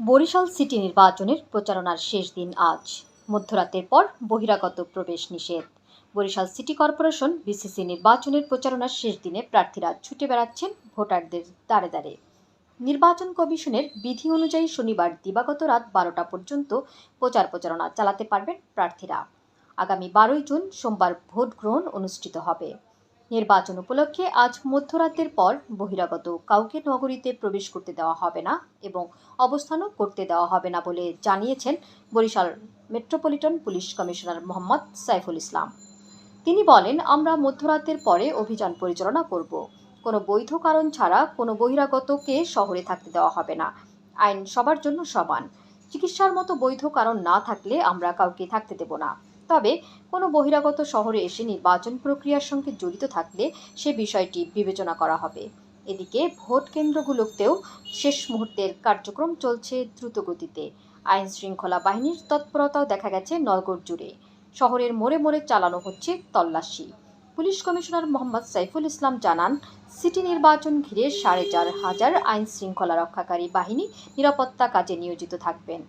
Barishal city নির্বাচনের প্রচারণার শেষ দিন আজ। মধ্যরাতের পর বহিরাগত প্রবেশ নিষেধ। বরিশাল সিটি কর্পোরেশন বিসিসি নির্বাচনের প্রচারণার শেষ দিনে প্রার্থীরা ছুটে বেড়াচ্ছেন ভোটারদের দ্বারে দ্বারে। নির্বাচন কমিশনের বিধি অনুযায়ী শনিবার দিবাগত রাত বারোটা পর্যন্ত প্রচার প্রচারণা চালাতে পারবেন প্রার্থীরা। আগামী বারোই জুন সোমবার ভোট গ্রহণ অনুষ্ঠিত হবে। নির্বাচন উপলক্ষে আজ মধ্যরাতের পর বহিরাগত কাউকে নগরীতে প্রবেশ করতে দেওয়া হবে না এবং অবস্থানও করতে দেওয়া হবে না বলে জানিয়েছেন Barishal metropolitan police commissioner Mohammad Saiful Islam. তিনি বলেন, আমরা মধ্যরাতের পরে অভিযান পরিচালনা করব। কোনো বৈধ কারণ ছাড়া কোনো বহিরাগতকে শহরে থাকতে দেওয়া হবে না। আইন সবার জন্য সমান। চিকিৎসার মতো বৈধ কারণ না থাকলে আমরা কাউকে থাকতে দেব না। তবে কোনো বহিরাগত শহরে এসে নির্বাচন প্রক্রিয়ার সঙ্গে জড়িত থাকলে সে বিষয়টি বিবেচনা করা হবে। এদিকে ভোট কেন্দ্রগুলোতেও শেষ মুহূর্তের কার্যক্রম চলছে দ্রুত গতিতে আইন শৃঙ্খলা বাহিনীর তৎপরতাও দেখা গেছে নগর জুড়ে। শহরের মোড়ে মোড়ে চালানো হচ্ছে তল্লাশি। পুলিশ কমিশনার মোহাম্মদ সাইফুল ইসলাম জানান, সিটি নির্বাচন ঘিরে সাড়ে চার হাজার আইন শৃঙ্খলা রক্ষাকারী বাহিনী নিরাপত্তা কাজে নিয়োজিত থাকবেন।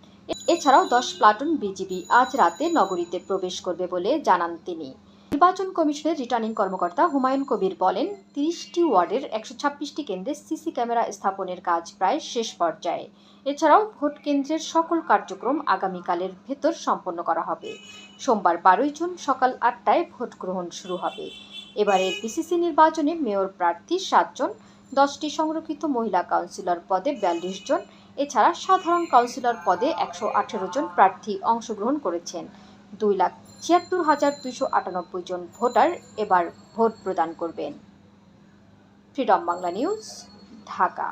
এছাড়াও দশ প্লাটুন বিজিবি আজ রাতে নগরীতে প্রবেশ করবে বলে জানান তিনি। নির্বাচন কমিশনের রিটার্নিং কর্মকর্তা হুমায়ুন কবির বলেন, তিরিশটি ওয়ার্ডের একশো ছাব্বিশটি কেন্দ্রে সিসি ক্যামেরা স্থাপনের কাজ প্রায় শেষ পর্যায়ে। এছাড়াও ভোট কেন্দ্রের সকল কার্যক্রম আগামীকালের ভেতর সম্পন্ন করা হবে। সোমবার বারোই জুন সকাল আটটায় ভোট গ্রহণ শুরু হবে। এবারের বিসিসি নির্বাচনে মেয়র প্রার্থী সাতজন দশটি সংরক্ষিত মহিলা কাউন্সিলর পদে বিয়াল্লিশ জন, এছাড়া সাধারণ কাউন্সিলর পদে একশো আঠেরো জন প্রার্থী অংশগ্রহণ করেছেন। দুই লাখ ছিয়াত্তর হাজার দুশো আটানব্বই জন ভোটার এবার ভোট প্রদান করবেন। Freedom Bangla news Dhaka.